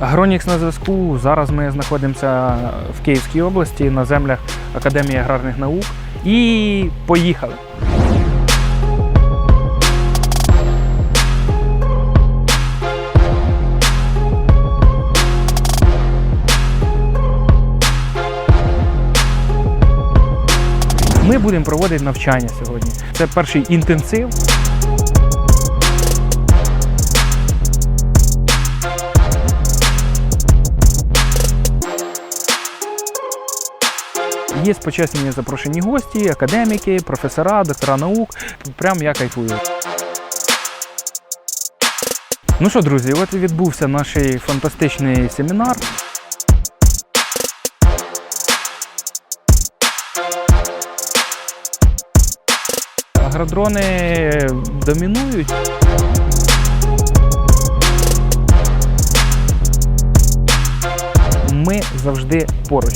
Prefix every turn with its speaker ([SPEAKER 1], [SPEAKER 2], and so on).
[SPEAKER 1] Агронікс на зв'язку. Зараз ми знаходимося в Київській області на землях Академії аграрних наук. І поїхали. Ми будемо проводити навчання сьогодні. Це перший інтенсив. Є почесні запрошені гості, академіки, професора, доктора наук. Прям я кайфую. Ну що, друзі, от відбувся наш фантастичний семінар. Агродрони домінують. Ми завжди поруч.